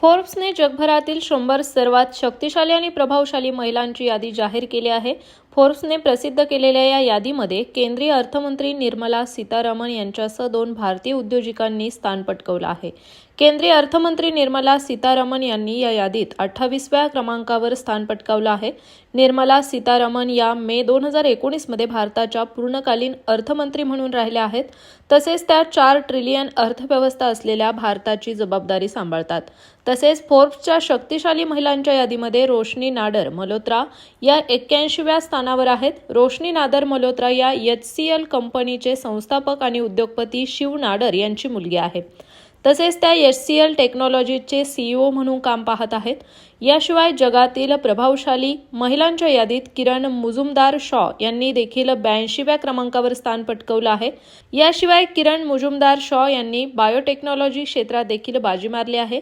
फोर्ब्सने जगभरातील शंभर सर्वात शक्तिशाली आणि प्रभावशाली महिलांची यादी जाहीर केली आहे. फोर्ब्सने प्रसिद्ध केलेल्या या यादीमध्ये केंद्रीय अर्थमंत्री निर्मला सीतारामन यांच्यासह दोन भारतीय उद्योजकांनी स्थान पटकवलं आहे. केंद्रीय अर्थमंत्री निर्मला सीतारामन यांनी या यादीत अठ्ठावीसव्या क्रमांकावर स्थान पटकावलं आहे. निर्मला सीतारामन या मे दोन हजार एकोणीसमध्ये भारताच्या पूर्णकालीन अर्थमंत्री म्हणून राहिल्या आहेत. तसेच त्या चार ट्रिलियन अर्थव्यवस्था असलेल्या भारताची जबाबदारी सांभाळतात. तसेच फोर्ब्सच्या शक्तिशाली महिलांच्या यादीमध्ये रोशनी नाडर मल्होत्रा या एक्क्याऐंशीव्या स्थानावर आहेत. रोशनी नादर मल्होत्रा या एच सी एल कंपनीचे संस्थापक आणि उद्योगपती शिव नाडर यांची मुलगी आहे. तसेच त्या एच सी एल टेक्नॉलॉजीचे सीईओ म्हणून काम पाहत आहेत. याशिवाय जगातील प्रभावशाली महिलांच्या यादीत किरण मुजुमदार शॉ यांनी देखील ब्याऐंशीव्या क्रमांकावर स्थान पटकवलं आहे. याशिवाय किरण मुजुमदार शॉ यांनी बायोटेक्नॉलॉजी क्षेत्रात देखील बाजी मारली आहे.